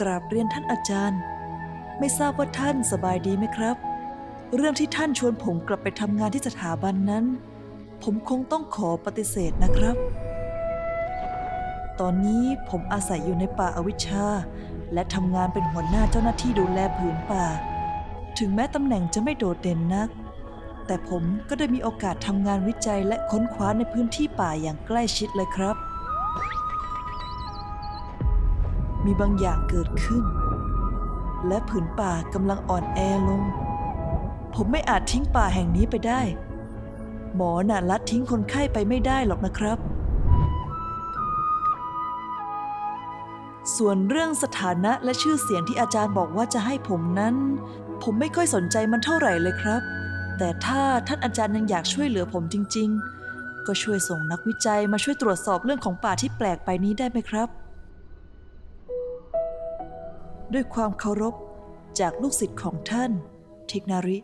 กราบเรียนท่านอาจารย์ ไม่ทราบว่าท่านสบายดีไหมครับ เรื่องที่ท่านชวนผมกลับไปทำงานที่สถาบันนั้น ผมคงต้องขอปฏิเสธนะครับ ตอนนี้ผมอาศัยอยู่ในป่าอาวิชชา และทำงานเป็นหัวหน้าเจ้าหน้าที่ดูแลผืนป่า ถึงแม้ตำแหน่งจะไม่โดดเด่นนัก แต่ผมก็ได้มีโอกาสทำงานวิจัยและค้นคว้าในพื้นที่ป่าอย่างใกล้ชิดเลยครับ มีบางอย่างเกิดขึ้น และผืนป่ากำลังอ่อนแอลง ผมไม่อาจทิ้งป่าแห่งนี้ไปได้ หมอน่ะลัดทิ้งคนไข้ไปไม่ได้หรอกนะครับ ส่วนเรื่องสถานะและชื่อเสียงที่อาจารย์บอกว่าจะให้ผมนั้น ผมไม่ค่อยสนใจมันเท่าไหร่เลยครับ แต่ถ้าท่านอาจารย์ยังอยากช่วยเหลือผมจริง ๆ ก็ช่วยส่งนักวิจัยมาช่วยตรวจสอบเรื่องของป่าที่แปลกไปนี้ได้ไหมครับ ด้วยความเคารพจากลูกศิษย์ของท่าน ทิกนาริ